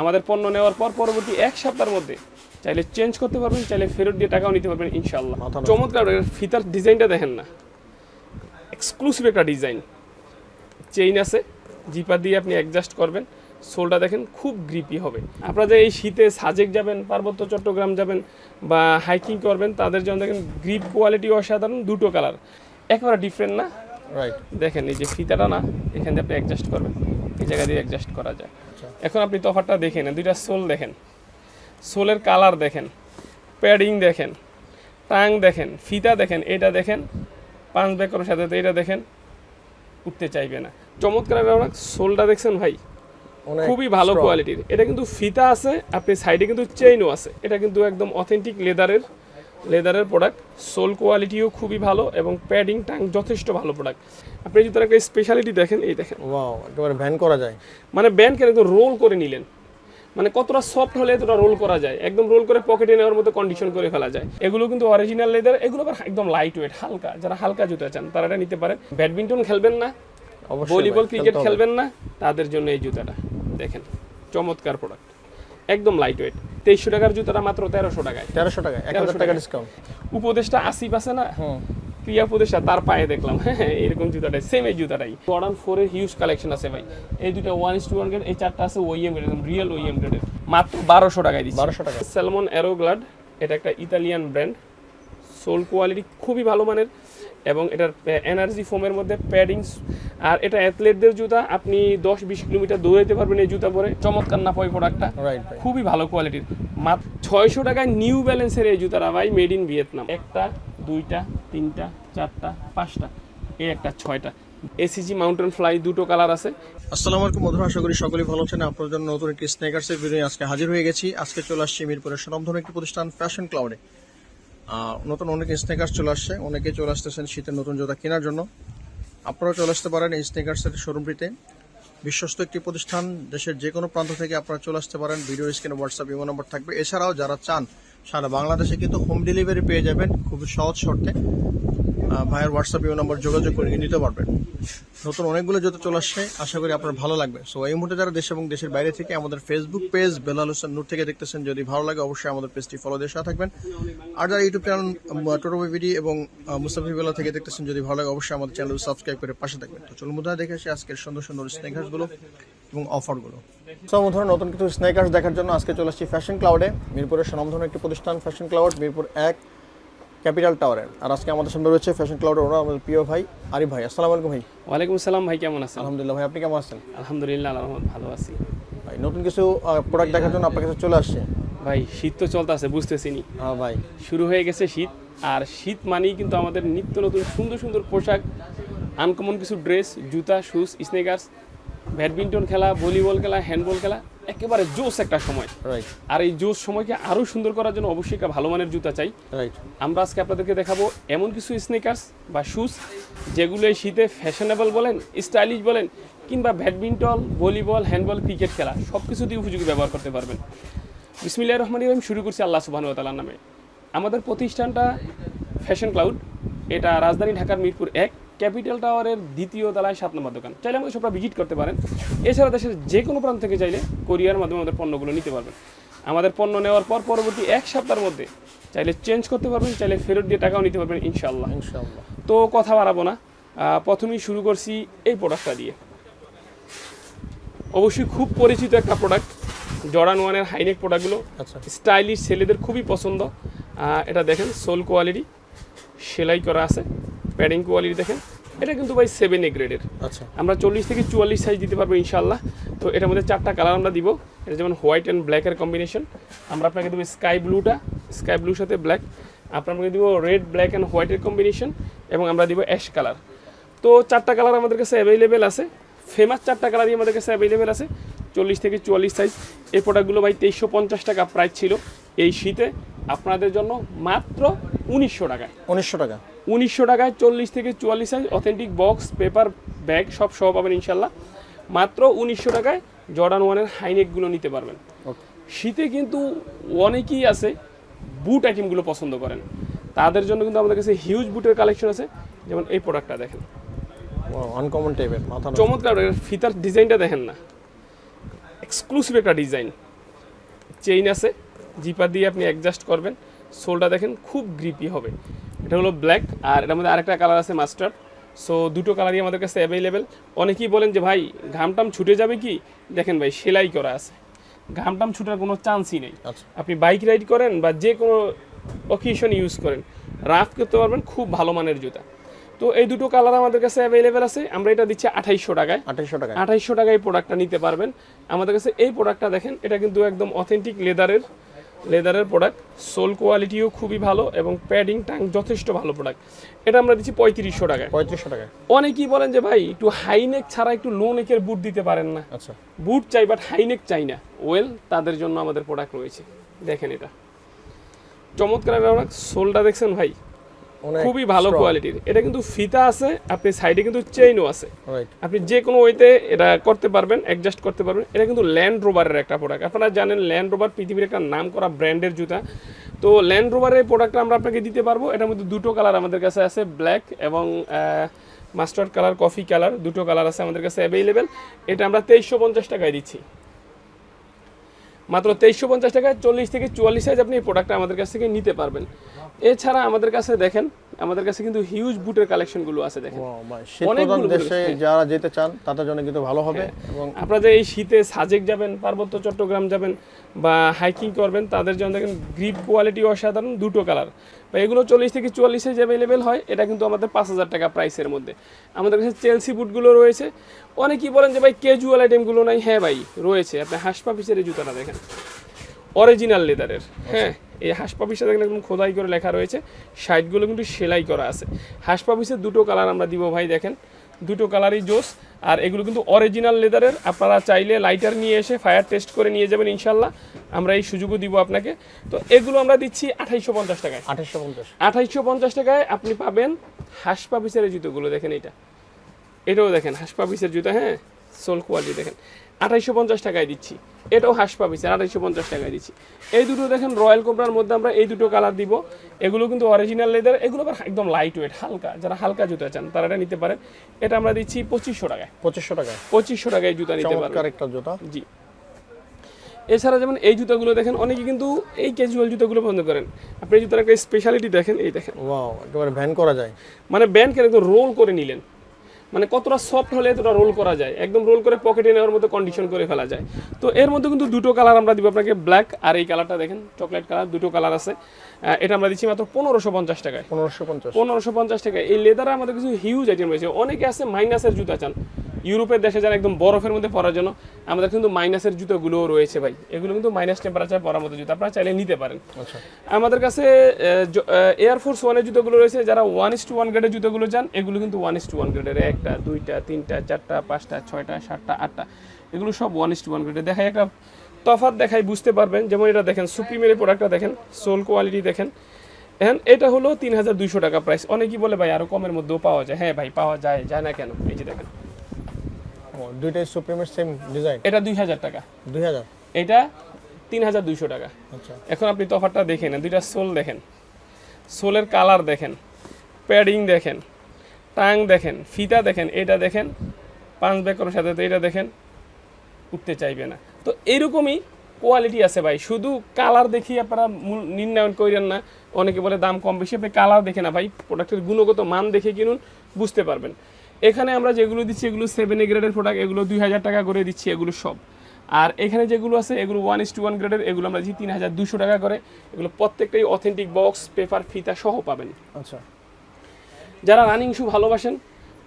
আমাদের পণ্য নেওয়ার পর পরবর্তী এক সপ্তাহের মধ্যে চাইলে চেঞ্জ করতে পারবেন চাইলে ফেরত দিয়ে টাকাও নিতে পারবেন ইনশাল্লাহ চমৎকার ফিতার ডিজাইনটা দেখেন না। এক্সক্লুসিভ একটা ডিজাইন। চেইন আছে জিপার দিয়ে আপনি অ্যাডজাস্ট করবেন সোলটা দেখেন খুব গ্রিপি হবে। আপনারা যে এই শীতে সাজেক যাবেন পার্বত্য চট্টগ্রাম যাবেন বা হাইকিং করবেন তাদের জন্য দেখেন গ্রিপ কোয়ালিটি অসাধারণ দুটো কালার একেবারে ডিফারেন্ট না? রাইট দেখেন এই যে ফিতাটা না এখান দিয়ে আপনি অ্যাডজাস্ট করবেন এই জায়গা দিয়ে অ্যাডজাস্ট করা যায়। এখন আপনি তফাতটা দেখেন দুইটা সোল দেখেন। সোলের কালার দেখেন প্যাডিং দেখেন টাং দেখেন ফিতা দেখেন এটা দেখেন পাঁচ ব্যাকরের সাথে এটা দেখেন উঠতে চাইবে না। চমৎকার সোলটা দেখছেন ভাই? খুবই ভালো কোয়ালিটির এটা কিন্তু ফিতা আছে আপনি সাইডে কিন্তু চেইনও আছে। এটা কিন্তু একদম অথেন্টিক লেদারের লেদারের প্রোডাক্ট সোল কোয়ালিটিও খুবই ভালো এবং প্যাডিং টাং যথেষ্ট ভালো প্রোডাক্ট আপনি যদি তার একটা স্পেশালিটি দেখেন এই দেখেন। ওয়াও একেবারে ভ্যান করা যায়। মানে ব্যান্ড কেন একদম রোল করে নিলেন। মানে কতটা সফট হলে এতটা রোল করা যায়। একদম রোল করে পকেটে নেওয়ার মতো কন্ডিশন করে ফেলা যায়। এগুলো কিন্তু অরিজিনাল লেদার এগুলো আবার একদম লাইট ওয়েট হালকা। যারা হালকা জুতা চান তারা এটা নিতে পারেন। ব্যাডমিন্টন খেলবেন না ভলিবল ক্রিকেট খেলবেন না তাদের জন্য এই জুতাটা। দেখেন চমৎকার প্রোডাক্ট একদম লাইট ওয়েট তেইশশো টাকার জুতাটা মাত্র তেরোশো টাকায়। তেরোশো টাকা এক হাজার টাকা। ডিসকাউন্ট উপদেশটা আসিফ আছে না? ক্রিয়া উপদেশটা তার পায়ে দেখলাম। হ্যাঁ হ্যাঁ, এরকম জুতাটাই সেম এই জুতাটাই। জর্ডান ফোরের হিউজ কালেকশন আছে ভাই। এই দুটো one is two one grade এই চারটা আছে ওইএম গ্রেড একদম রিয়েল ওইএম গ্রেডের মাত্র বারোশো টাকায় দিচ্ছি। বারোশো টাকা স্যালমন অ্যারোগ্লাড এটা একটা ইতালিয়ান ব্র্যান্ড সোল কোয়ালিটি খুবই ভালো মানের। এবং এটার এনার্জি ফোমের মধ্যে প্যাডিংস আর এটা অ্যাথলেটদের জুতা আপনি দশ বিশ কিলোমিটার দৌড়াইতে পারবেন এই জুতা পরে। চমৎকার না পয় প্রোডাক্টটা খুবই ভালো কোয়ালিটির মাত্র ছয়শো টাকায় নিউ ব্যালেন্সের এই জুতারা ভাই মেড ইন ভিয়েতনাম একটা দুইটা তিনটা চারটা পাঁচটা এই একটা ছয়টা। এসিজি মাউন্টেন ফ্লাই দুটো কালার আছে। আসসালামু আলাইকুম বন্ধুরা আশা করি সকলেই ভালো আছেন। আপনার জন্য নতুন একটি স্নেকার্সের ভিডিও আজকে হাজির হয়ে গেছি। আজকে চলে আসছি মিরপুরের সুনামধন্য একটি প্রতিষ্ঠান ফ্যাশন ক্লাউডে নতুন অনেকে স্নেকার্স চলে আসছে। অনেকে চলে আসতেছেন শীতের নতুন জোতা কেনার জন্য। আপনারাও চলে আসতে পারেন এই স্নেকার্সের শোরুমটিতে বিশ্বস্ত একটি প্রতিষ্ঠান, দেশের যে কোনো প্রান্ত থেকে আপনারা চলে আসতে পারেন। ভিডিও স্ক্রিনে হোয়াটসঅ্যাপ ইমো নম্বর থাকবে। এছাড়াও যারা চান সারা বাংলাদেশে কিন্তু হোম ডেলিভারি পেয়ে যাবেন খুবই সহজ শর্তে। ভাইয়ের হোয়াটসঅ্যাপ ইমো নম্বর যোগাযোগ করে নিতে পারবেন। নতুন অনেকগুলো যত চলে আসছে, আশা করি আপনার ভালো লাগবে। সো এই মুহূর্তে যারা দেশ এবং দেশের বাইরে থেকে আমাদের ফেসবুক পেজ বেলাল হোসেন নূর থেকে দেখতেছেন, যদি ভালো লাগে অবশ্যই আমাদের পেজটি ফলো দিয়ে সাথে থাকবেন। আর যারা ইউটিউব চ্যানেল টোটো বিডি এবং মুস্তাফি বেলা থেকে দেখতেছেন, যদি ভালো লাগে অবশ্যই আমাদের চ্যানেল সাবস্ক্রাইব করে পাশে থাকবেন। তো চলুন, মুদ্রা দেখে আসি আজকের সুন্দর সুন্দর স্নেকার্সগুলো এবং অফারগুলো। সো ধরনের নতুন কিছু স্নেকার্স দেখার জন্য আজকে চলে আসছি ফ্যাশন ক্লাউডে মিরপুরের সুনামধন্য একটি প্রতিষ্ঠান ফ্যাশন ক্লাউড মিরপুর এক ক্যাপিটাল টাওয়ারে আর আজকে আমাদের সামনে রয়েছে ফ্যাশন ক্লাউডের ওরা আমাদের প্রিয় ভাই আরিফ ভাই। আসসালামু আলাইকুম ভাই। ওয়ালাইকুম আসসালাম ভাই কেমন আছেন? আলহামদুলিল্লাহ ভাই আপনি কেমন আছেন? আলহামদুলিল্লাহ আল্লাহ রহমত ভালো আছি। ভাই নতুন কিছু প্রোডাক্ট দেখার জন্য আপনার কাছে চলে আসছে। ভাই শীত তো চলতেছে বুঝতেছিনি। হ্যাঁ ভাই। শুরু হয়ে গেছে শীত আর শীত মানেই কিন্তু আমাদের নিত্য নতুন সুন্দর সুন্দর পোশাক আনকমন কিছু ড্রেস জুতা শুজ স্নেকার্স ব্যাডমিন্টন খেলা ভলিবল খেলা হ্যান্ডবল খেলা একেবারে জোস একটা সময়। রাইট আর এই জোস সময়কে আরও সুন্দর করার জন্য অবশ্যই একটা ভালো মানের জুতা চাই। রাইট আমরা আজকে আপনাদেরকে দেখাবো এমন কিছু স্নেকার্স বা শুজ যেগুলো এই শীতে ফ্যাশনেবল বলেন স্টাইলিশ বলেন কিংবা ব্যাডমিন্টন ভলিবল হ্যান্ডবল ক্রিকেট খেলা সব কিছুতেই উপযোগী ব্যবহার করতে পারবেন। বিসমিল্লাহ রহমান রহিম শুরু করছি আল্লাহ সুবাহ তালার নামে। আমাদের প্রতিষ্ঠানটা ফ্যাশন ক্লাউড এটা রাজধানী ঢাকার মিরপুর এক। ক্যাপিটাল টাওয়ারের দ্বিতীয় তলায় সাত নম্বর দোকান। চাইলে আমাদের সবটা ভিজিট করতে পারেন। এছাড়া দেশের যে কোনো প্রান্ত থেকে চাইলে কোরিয়ার মাধ্যমে আমাদের পণ্যগুলো নিতে পারবেন। আমাদের পণ্য নেওয়ার পর পরবর্তী এক সপ্তাহের মধ্যে চাইলে চেঞ্জ করতে পারবেন চাইলে ফেরত দিয়ে টাকাও নিতে পারবেন ইনশাল্লাহ ইনশাআল্লাহ। তো কথা বাড়াবো না। প্রথমেই শুরু করছি এই প্রোডাক্টটা দিয়ে। অবশ্যই খুব পরিচিত একটা প্রোডাক্ট জর্ডান ওয়ানের হাইনেক প্রোডাক্টগুলো স্টাইলিশ ছেলেদের খুবই পছন্দ। এটা দেখেন সোল কোয়ালিটি সেলাই করা আছে প্যাডিং কোয়ালিটি দেখেন। এটা কিন্তু ভাই সেভেন এ গ্রেডের আচ্ছা। আমরা চল্লিশ থেকে চুয়াল্লিশ সাইজ দিতে পারব ইনশাল্লাহ তো এটার মধ্যে চারটা কালার আমরা দিব। এটা যেমন হোয়াইট অ্যান্ড ব্ল্যাকের কম্বিনেশন আমরা আপনাকে দেবো স্কাই ব্লুটা স্কাই ব্লুর সাথে ব্ল্যাক আপনাকে দিব রেড ব্ল্যাক অ্যান্ড হোয়াইটের কম্বিনেশন এবং আমরা দিব অ্যাশ কালার তো চারটা কালার আমাদের কাছে অ্যাভেলেবেল আছে। ফেমাস চারটা কালারই আমাদের কাছে অ্যাভেলেবেল আছে। চল্লিশ থেকে চুয়াল্লিশ সাইজ এই প্রোডাক্টগুলো ভাই তেইশশো পঞ্চাশ টাকা প্রাইস ছিল এই শীতে। আপনাদের জন্য মাত্র উনিশশো টাকায়। উনিশশো টাকা। উনিশশো টাকায় চল্লিশ থেকে চুয়াল্লিশ size authentic box paper bag সব সহ পাবেন ইনশাল্লাহ। মাত্র উনিশশো টাকায় জর্ডান ওয়ানের হাইনেকগুলো নিতে পারবেন। শীতে কিন্তু অনেকেই আছে বুট আইটেমগুলো পছন্দ করেন। তাদের জন্য কিন্তু আমাদের কাছে হিউজ বুটের কালেকশন আছে। যেমন এই প্রোডাক্টটা দেখেন। আনকমন টাইপের মাথা চমৎকার ফিতার ডিজাইনটা দেখেন না। এক্সক্লুসিভ একটা ডিজাইন। চেইন আছে। জিপার দিয়ে আপনি অ্যাডজাস্ট করবেন সোলটা দেখেন খুব গ্রিপি হবে। এটা হলো ব্ল্যাক আর এটার মধ্যে আরেকটা কালার আছে মাস্টার্ড সো দুটো কালারই আমাদের কাছে অ্যাভেলেবেল অনেকেই বলেন যে ভাই ঘামটাম ছুটে যাবে কি? দেখেন ভাই সেলাই করা আছে। ঘামটাম ছুটার কোনো চান্সই নেই। আচ্ছা। আপনি বাইক রাইড করেন বা যে কোনো অকেশন ইউজ করেন রাফ করতে পারবেন খুব ভালো মানের জুতা। তো এই দুটো কালার আমাদের কাছে অ্যাভেলেবেল আছে। আমরা এটা দিচ্ছি আঠাইশশো টাকায়। আঠাইশশো টাকা আঠাইশশো টাকায় এই প্রোডাক্টটা নিতে পারবেন। আমাদের কাছে এই প্রোডাক্টটা দেখেন এটা কিন্তু একদম অথেন্টিক লেদারের লেদারের প্রোডাক্ট সোল কোয়ালিটিও খুবই ভালো এবং প্যাডিং টাং যথেষ্ট ভালো প্রোডাক্ট এটা আমরা দিচ্ছি পঁয়ত্রিশশো টাকায়। পঁয়ত্রিশশো টাকায়। অনেকেই বলেন যে ভাই একটু হাইনেক ছাড়া একটু লো নেকের বুট দিতে পারেন না। আচ্ছা। বুট চাই বাট হাইনেক চাই না। ওয়েল তাদের জন্য আমাদের প্রোডাক্ট রয়েছে। দেখেন এটা। চমৎকার সোলটা দেখছেন ভাই? খুবই ভালো কোয়ালিটির এটা কিন্তু ফিতা আছে আপনি সাইডে কিন্তু চেইনও আছে। আপনি যে কোনো ওয়েতে এটা করতে পারবেন অ্যাডজাস্ট করতে পারবেন। এটা কিন্তু ল্যান্ড রোভারের একটা প্রোডাক্ট আপনারা জানেন ল্যান্ড রোভার পৃথিবীর একটা নাম করা ব্র্যান্ডের জুতা। তো ল্যান্ড রোভারের প্রোডাক্টটা আমরা আপনাকে দিতে পারব। এটার মধ্যে দুটো কালার আমাদের কাছে আছে ব্ল্যাক এবং মাস্টার্ড কালার কফি কালার দুটো কালার আছে আমাদের কাছে অ্যাভেলেবেল এটা আমরা তেইশশো পঞ্চাশ টাকায় দিচ্ছি। মাত্র তেইশশো পঞ্চাশ টাকায় চল্লিশ থেকে চুয়াল্লিশ সাইজ আপনি এই প্রোডাক্টটা আমাদের কাছ থেকে নিতে পারবেন। এছাড়া আমাদের কাছে দেখেন আমাদের কাছে কিন্তু হিউজ বুটের কালেকশনগুলো আছে দেখেন। অনেকগুলো দেশে যারা যেতে চান তাদের জন্য কিন্তু ভালো হবে এবং আপনারা যে এই শীতে সাজেক যাবেন পার্বত্য চট্টগ্রাম যাবেন বা হাইকিং করবেন তাদের জন্য দেখেন গ্রিপ কোয়ালিটি অসাধারণ দুটো কালার বা এগুলো চল্লিশ থেকে চুয়াল্লিশ সাইজ অ্যাভেলেবেল হয় এটা কিন্তু আমাদের পাঁচ হাজার টাকা প্রাইসের মধ্যে। আমাদের কাছে চেলসি বুটগুলো রয়েছে। অনেকেই বলেন যে ভাই ক্যাজুয়াল আইটেমগুলো নাই। হ্যাঁ ভাই রয়েছে। আপনি হাসপা পিসের জুতাটা দেখেন। অরিজিনাল লেদারের হ্যাঁ এই হাসপা পিসে দেখেন একদম খোদাই করে লেখা রয়েছে। সাইডগুলো কিন্তু সেলাই করা আছে। হাসপা পিসের দুটো কালার আমরা দিব ভাই দেখেন। দুটো কালারই জোস আর এগুলো কিন্তু অরিজিনাল লেদারের আপনারা চাইলে লাইটার নিয়ে এসে ফায়ার টেস্ট করে নিয়ে যাবেন ইনশাল্লাহ আমরা এই সুযোগও দিব আপনাকে। তো এগুলো আমরা দিচ্ছি আঠাইশশো পঞ্চাশ টাকায়। আঠাশশো পঞ্চাশ। আঠাইশশো পঞ্চাশ টাকায় আপনি পাবেন হাসপা পিসের জুতোগুলো দেখেন এটা। এটাও দেখেন হাসপা পিসের জুতো হ্যাঁ। সোল কোয়ালিটি দেখেন। আঠাইশশো পঞ্চাশ টাকায় দিচ্ছি। এটাও হাসপা পিসের আঠাইশশো পঞ্চাশ টাকায় দিচ্ছি। এই দুটো দেখেন রয়্যাল কোবরার মধ্যে আমরা এই দুটো কালার দিব। এগুলো কিন্তু অরিজিনাল লেদার এগুলো আবার একদম লাইট ওয়েট হালকা। যারা হালকা জুতো চান তারা এটা নিতে পারেন। এটা আমরা দিচ্ছি পঁচিশশো টাকায়। পঁচিশশো টাকা পঁচিশশো টাকায় জুতা নিতে একটা জুতা। জি। এছাড়া যেমন এই জুতাগুলো দেখেন অনেকে কিন্তু এই ক্যাজুয়াল জুতাগুলো বন্ধ করেন। আপনি এই জুতার একটা স্পেশালিটি দেখেন এই দেখেন। ওয়াও একেবারে ভ্যান করা যায়। মানে ব্যান্ড কেন একদম রোল করে নিলেন। মানে কতটা সফট হলে এতটা রোল করা যায়? একদম রোল করে পকেটে নেওয়ার মতো কন্ডিশন করে ফেলা যায়। তো এর মধ্যে কিন্তু দুটো কালার আমরা দিব আপনাকে ব্ল্যাক আর এই কালারটা দেখেন চকলেট কালার দুটো কালার আছে। এটা আমরা দিচ্ছি মাত্র পনেরোশো পঞ্চাশ টাকায়। পনেরোশো পঞ্চাশ। পনেরোশো পঞ্চাশ টাকা এই লেদারে আমাদের কিছু হিউজ আইটেম রয়েছে। অনেকে আছে মাইনাসের জুতা চান। ইউরোপের দেশে যান একদম বরফের মধ্যে পরার জন্য আমাদের কিন্তু মাইনাসের জুতোগুলোও রয়েছে ভাই। এগুলো কিন্তু মাইনাস টেম্পারেচার পরার মতো জুতো। আপনারা চাইলে নিতে পারেন। আচ্ছা। আমাদের কাছে এয়ারফোর্স ওয়ানের জুতোগুলো রয়েছে। যারা ওয়ান ইস টু ওয়ান গ্রেডের জুতোগুলো চান এগুলো কিন্তু ওয়ান ইস টু ওয়ান গ্রেডের একটা দুইটা তিনটা চারটা পাঁচটা ছয়টা সাতটা আটটা। এগুলো সব ওয়ান ইস টু ওয়ান গ্রেডের দেখায় একটা তফাৎ দেখায় বুঝতে পারবেন। যেমন এটা দেখেন সুপ্রিমের প্রোডাক্টটা দেখেন সোল কোয়ালিটি দেখেন। এখন এটা হলো তিন হাজার দুইশো টাকা প্রাইস অনেকেই বলে ভাই আরও কমের মধ্যেও পাওয়া যায়। হ্যাঁ ভাই পাওয়া যায় যায় না কেন? এই যে দেখেন। ও দুইটাই সুপ্রিমের সেম ডিজাইন এটা দুই হাজার টাকা। দুই হাজার? এটা তিন হাজার দুইশো টাকা। আচ্ছা। এখন আপনি তফাতটা দেখেন দুইটা সোল দেখেন। সোলের কালার দেখেন প্যাডিং দেখেন টাং দেখেন ফিতা দেখেন এটা দেখেন পাঁচ বেকরের সাথে তো এটা দেখেন উঠতে চাইবে না। তো এরকমই কোয়ালিটি আছে ভাই। শুধু কালার দেখি আপনারা নির্ণয়ন করেন না। অনেকে বলে দাম কম বেশি আপনি কালার দেখে না ভাই। প্রোডাক্টের গুণগত মান দেখে কিনুন বুঝতে পারবেন। এখানে আমরা যেগুলো দিচ্ছি এগুলো সেভেন এ গ্রেডের প্রোডাক্ট এগুলো দুই হাজার টাকা করে দিচ্ছি এগুলো সব। আর এখানে যেগুলো আছে এগুলো ওয়ান ইস টু ওয়ান গ্রেডের এগুলো আমরা দিচ্ছি তিন হাজার দুশো টাকা করে। এগুলো প্রত্যেকটাই অথেন্টিক বক্স পেপার ফিতা সহ পাবেন। আচ্ছা। যারা রানিং শু ভালোবাসেন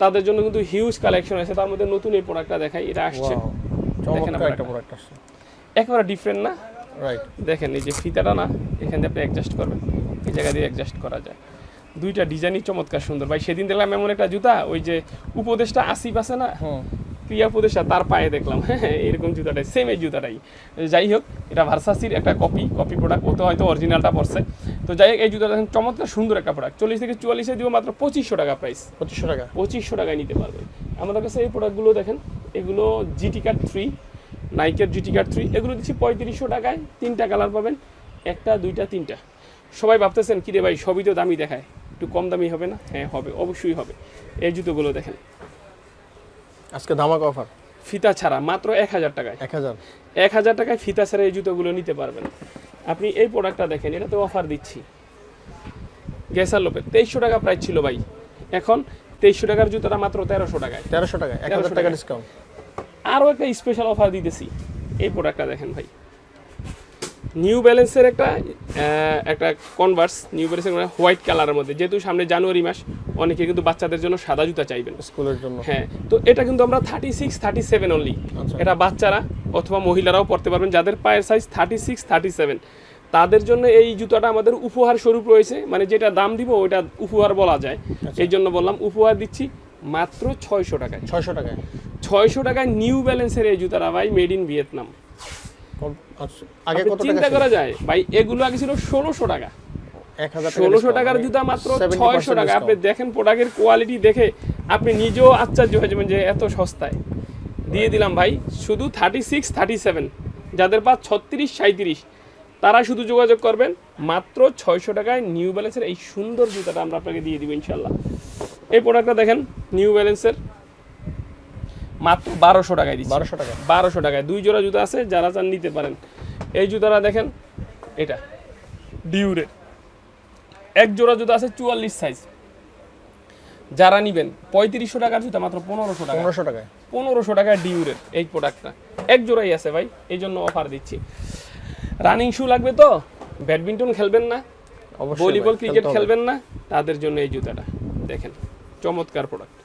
তাদের জন্য কিন্তু হিউজ কালেকশন আছে তার মধ্যে নতুন এই প্রোডাক্টটা দেখাই এটা আসছে। চমৎকার একটা একটা। প্রোডাক্ট আসছে। একেবারে ডিফারেন্ট না? রাইট দেখেন এই যে ফিতাটা না এখান দিয়ে আপনি অ্যাডজাস্ট করবেন। এই জায়গা দিয়ে অ্যাডজাস্ট করা যায়। দুইটা ডিজাইনই চমৎকার সুন্দর। ভাই সেদিন দেখলাম এমন একটা জুতা ওই যে উপদেশটা আসিফ আছে না? হুম ক্রিয়া উপদেশটা তার পায়ে দেখলাম। হ্যাঁ এরকম জুতাটাই সেম এই জুতাটাই। যাই হোক এটা ভার্সাসির একটা কপি কপি প্রোডাক্ট ও তো হয়তো অরিজিনালটা পড়ছে। তো যাই হোক এই জুতাটা দেখেন চমৎকার সুন্দর একটা প্রোডাক্ট চল্লিশ থেকে চুয়াল্লিশে দিব মাত্র পঁচিশশো টাকা প্রাইস পঁচিশশো টাকা। পঁচিশশো টাকায় নিতে পারবেন। আমাদের কাছে এই প্রোডাক্টগুলো দেখেন এগুলো জিটি কার্ড থ্রি নাইকের জিটি কার্ড থ্রি এগুলো দিচ্ছি পঁয়ত্রিশশো টাকায়। তিনটা কালার পাবেন একটা দুইটা তিনটা। সবাই ভাবতেছেন কিরে ভাই সবই তো দামি দেখায়। একটু কম দামি হবে না? হ্যাঁ হবে অবশ্যই হবে। এই জুতোগুলো দেখেন। আজকে ধামাকা অফার ফিতা ছাড়া মাত্র এক হাজার টাকায়। এক হাজার। এক হাজার টাকায় ফিতা ছাড়া এই জুতোগুলো নিতে পারবেন। আপনি এই প্রোডাক্টটা দেখেন এটাতে অফার দিচ্ছি। গ্যাসার লোপের তেইশশো টাকা প্রাইস ছিল ভাই। এখন তেইশশো টাকার জুতোটা মাত্র তেরোশো টাকায়। তেরোশো টাকা এক হাজার টাকা। ডিসকাউন্ট আরও একটা স্পেশাল অফার দিতেছি। এই প্রোডাক্টটা দেখেন ভাই। নিউ ব্যালেন্সের একটা একটা কনভার্স নিউ ব্যালেন্সের হোয়াইট কালারের মধ্যে। যেহেতু সামনে জানুয়ারি মাস অনেকে কিন্তু বাচ্চাদের জন্য সাদা জুতা চাইবেন। স্কুলের জন্য। হ্যাঁ তো এটা কিন্তু আমরা thirty six thirty seven only. এটা বাচ্চারা অথবা মহিলারাও পড়তে পারবেন। যাদের পায়ের size thirty six thirty seven তাদের জন্য এই জুতাটা আমাদের উপহার স্বরূপ রয়েছে। মানে যেটা দাম দিব ওইটা উপহার বলা যায়। আচ্ছা। এই জন্য বললাম উপহার দিচ্ছি মাত্র ছয়শো টাকায়। ছয়শো টাকায়। ছয়শো টাকায় নিউ ব্যালেন্সের এই জুতাটা ভাই মেড ইন ভিয়েতনাম চিন্তা করা যায় ভাই এগুলো আগে ছিল ষোলোশো টাকা। ষোলোশো টাকার মানে জুতা মাত্র ছয়শো টাকা। আপনি দেখেন প্রোডাক্টের কোয়ালিটি দেখে আপনি নিজেও আশ্চর্য হয়ে যাবেন যে এত সস্তায়। দিয়ে দিলাম ভাই শুধু থার্টি সিক্স থার্টি সেভেন যাদের পা ছত্রিশ সাঁত্রিশ তারা শুধু যোগাযোগ করবেন মাত্র ছয়শো টাকায় নিউ ব্যালেন্সের এই সুন্দর জুতাটা আমরা আপনাকে দিয়ে দিব ইনশাল্লাহ এই প্রোডাক্টটা দেখেন নিউ ব্যালেন্সের মাত্র বারোশো টাকায় দিচ্ছি। বারোশো টাকা বারোশো টাকায়। দুই জোড়া জুতা আছে যারা চান নিতে পারেন। এই জুতাটা দেখেন এটা ডিউরের। এক জোড়া জুতা আছে চুয়াল্লিশ সাইজ যারা নিবেন পঁয়ত্রিশশো টাকার জুতা মাত্র পনেরোশো টাকা পনেরোশো টাকায়। পনেরোশো টাকা ডিউরের এই প্রোডাক্টটা। এক জোড়াই আছে ভাই এই জন্য অফার দিচ্ছি। রানিং শু লাগবে তো? ব্যাডমিন্টন খেলবেন না? ভলিবল ক্রিকেট খেলবেন না? তাদের জন্য এই জুতাটা। দেখেন চমৎকার প্রোডাক্ট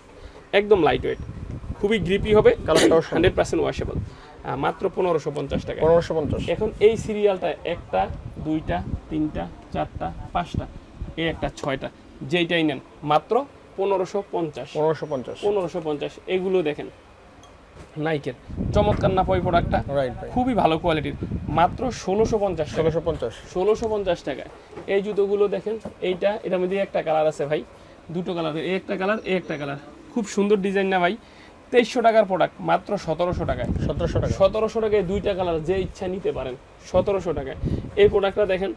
একদম লাইট ওয়েট খুবই গ্রিপি হবে কালারটাও হান্ড্রেড পার্সেন্ট ওয়াশেবল মাত্র পনেরোশো পঞ্চাশ টাকা। পনেরোশো পঞ্চাশ। এখন এই সিরিয়ালটা একটা দুইটা তিনটা চারটা পাঁচটা এই একটা ছয়টা যেইটাই নেন মাত্র পনেরোশো পঞ্চাশ। পনেরোশো পঞ্চাশ। পনেরোশো পঞ্চাশ এগুলো দেখেন নাইকের। চমৎকার না পয় প্রোডাক্টটা রাইট খুবই ভালো কোয়ালিটির মাত্র ষোলোশো পঞ্চাশ টাকা ষোলোশো পঞ্চাশ। ষোলোশো পঞ্চাশ টাকায়। এই জুতোগুলো দেখেন এইটা এটার মধ্যে একটা কালার আছে ভাই। দুটো কালার এই একটা কালার এই একটা কালার খুব সুন্দর ডিজাইন না ভাই? তেইশশো টাকার প্রোডাক্ট মাত্র সতেরোশো টাকায়। সতেরোশো টাকা। সতেরোশো টাকায় দুইটা কালার যে ইচ্ছা নিতে পারেন সতেরোশো টাকায়। এই প্রোডাক্টটা দেখেন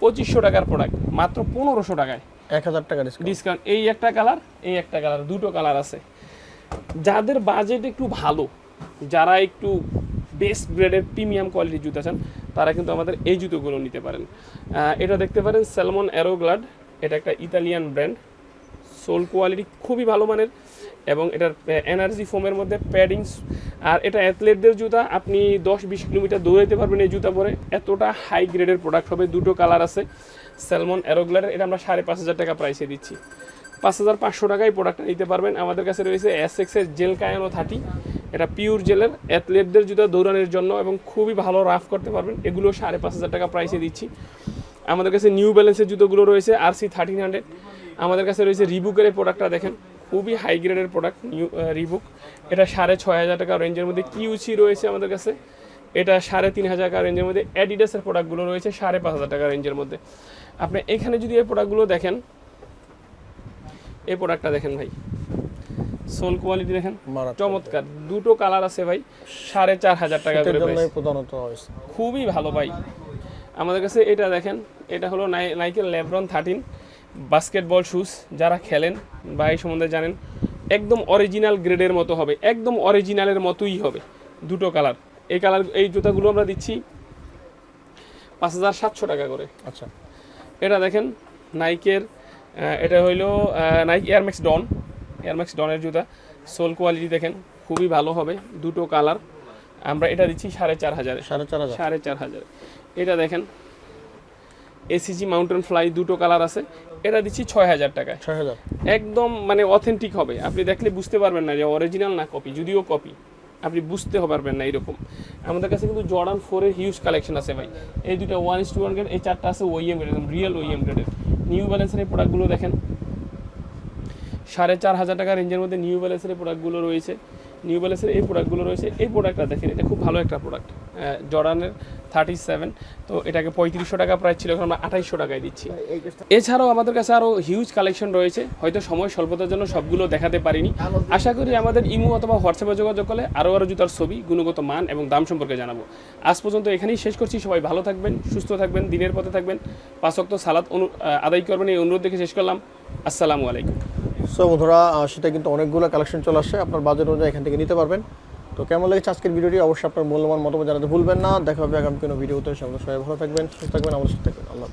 পঁচিশশো টাকার প্রোডাক্ট মাত্র পনেরোশো টাকায়। এক হাজার টাকা ডিসকাউন্ট এই একটা কালার এই একটা কালার দুটো কালার আছে। যাদের বাজেট একটু ভালো যারা একটু বেস্ট গ্রেডের প্রিমিয়াম কোয়ালিটির জুতা চান, তারা কিন্তু আমাদের এই জুতোগুলো নিতে পারেন। এটা দেখতে পারেন স্যালমন অ্যারোগ্লাড এটা একটা ইতালিয়ান ব্র্যান্ড সোল কোয়ালিটি খুবই ভালো মানের এবং এটার এনার্জি ফোমের মধ্যে প্যাডিংস আর এটা অ্যাথলেটদের জুতা, আপনি দশ বিশ কিলোমিটার দৌড়াইতে পারবেন এই জুতা পরে। এতটা হাই গ্রেডের প্রোডাক্ট হবে, দুটো কালার আছে। স্যালমন অ্যারোগ্লাডের এটা আমরা সাড়ে পাঁচ হাজার টাকা প্রাইসে দিচ্ছি। পাঁচ হাজার পাঁচশো টাকায় প্রোডাক্টটা নিতে পারবেন। আমাদের কাছে রয়েছে এস এক্সের জেল কায়ানো থার্টি এটা পিওর জেলের অ্যাথলেটদের জুতা দৌড়ানোর জন্য এবং খুবই ভালো রাফ করতে পারবেন। এগুলো সাড়ে পাঁচ হাজার টাকা প্রাইসে দিচ্ছি। আমাদের কাছে নিউ ব্যালেন্সের জুতোগুলো রয়েছে আর সি থার্টিন হান্ড্রেড আমাদের কাছে রয়েছে রিবুকের এই প্রোডাক্টটা দেখেন, খুবই হাই গ্রেডের প্রোডাক্ট নিউ রিবুক এটা সাড়ে ছয় হাজার টাকা রেঞ্জের মধ্যে কিউসি রয়েছে আমাদের কাছে। এটা সাড়ে তিন হাজার টাকা রেঞ্জের মধ্যে অ্যাডিডাসের প্রোডাক্টগুলো রয়েছে, সাড়ে পাঁচ হাজার টাকা রেঞ্জের মধ্যে। আপনি এখানে যদি এই প্রোডাক্টগুলো দেখেন, এই প্রোডাক্টটা দেখেন ভাই। সোল কোয়ালিটি দেখেন চমৎকার। দুটো কালার আছে ভাই সাড়ে চার হাজার টাকা করে প্রধানত খুবই ভালো ভাই। আমাদের কাছে এটা দেখেন এটা হলো নাই- নাইকের লেব্রন থার্টিন বাস্কেটবল শুজ যারা খেলেন বা এই সম্বন্ধে জানেন একদম অরিজিনাল গ্রেডের মতো হবে একদম অরিজিনালের মতোই হবে দুটো কালার। এই কালার এই জুতাগুলো আমরা দিচ্ছি পাঁচ হাজার সাতশো টাকা করে। আচ্ছা। এটা দেখেন নাইকের এটা হইল Nike Air Max Dn Air Max ডনের জুতা। সোল কোয়ালিটি দেখেন খুবই ভালো হবে। দুটো কালার আমরা এটা দিচ্ছি সাড়ে চার হাজারে। সাড়ে চার হাজার। সাড়ে চার হাজার। এটা দেখেন এসিজি মাউন্টেন ফ্লাই দুটো কালার আছে। এটা দিচ্ছি ছয় হাজার টাকায়। ছয় হাজার। একদম মানে অথেন্টিক হবে। আপনি দেখলে বুঝতে পারবেন না যে অরিজিনাল না কপি যদিও কপি আপনি বুঝতে পারবেন না এরকম। আমাদের কাছে কিন্তু জর্ডান ফোরের হিউজ কালেকশন আছে ভাই। এই দুটো one is two one grade এই চারটা আছে ওইএম গ্রেড একদম রিয়েল ওইএম গ্রেডের নিউ ব্যালেন্সের এই প্রোডাক্টগুলো দেখেন সাড়ে চার হাজার টাকা রেঞ্জের মধ্যে নিউ ব্যালেন্সের এই প্রোডাক্টগুলো রয়েছে। নিউ ব্যালেন্সের এই প্রোডাক্টগুলো রয়েছে। এই প্রোডাক্টটা দেখেন এটা খুব ভালো একটা প্রোডাক্ট জর্ডানের থার্টি সেভেন তো এটাকে পঁয়ত্রিশশো টাকা প্রাইস ছিল এখন আমরা আঠাইশশো টাকায় দিচ্ছি। এছাড়াও আমাদের কাছে আরও হিউজ কালেকশন রয়েছে। হয়তো সময় স্বল্পতার জন্য সবগুলো দেখাতে পারিনি। আশা করি আমাদের ইমো অথবা হোয়াটসঅ্যাপে যোগাযোগ করলে আরও আরও জুতার ছবি গুণগত মান এবং দাম সম্পর্কে জানাব। আজ পর্যন্ত এখানেই শেষ করছি। সবাই ভালো থাকবেন সুস্থ থাকবেন দিনের পথে থাকবেন। পাঁচক্ত সালাদ অনু আদায় করবেন। এই অনুরোধ দেখে শেষ করলাম। আসসালামু আলাইকুম। সো বন্ধুরা সেটা কিন্তু অনেকগুলো কালেকশন চলে আসছে আপনার বাজেট অনুযায়ী এখান থেকে নিতে পারবেন। তো কেমন লেগেছে আজকের ভিডিওটি? অবশ্যই আপনার মূল্যবান মতামত জানাতে ভুলবেন না। দেখা হবে আগামী কোনো ভিডিওতে। সবাই ভালো থাকবেন, সুস্থ থাকবেন, আমাদের সাথে থাকবেন। আল্লাহ।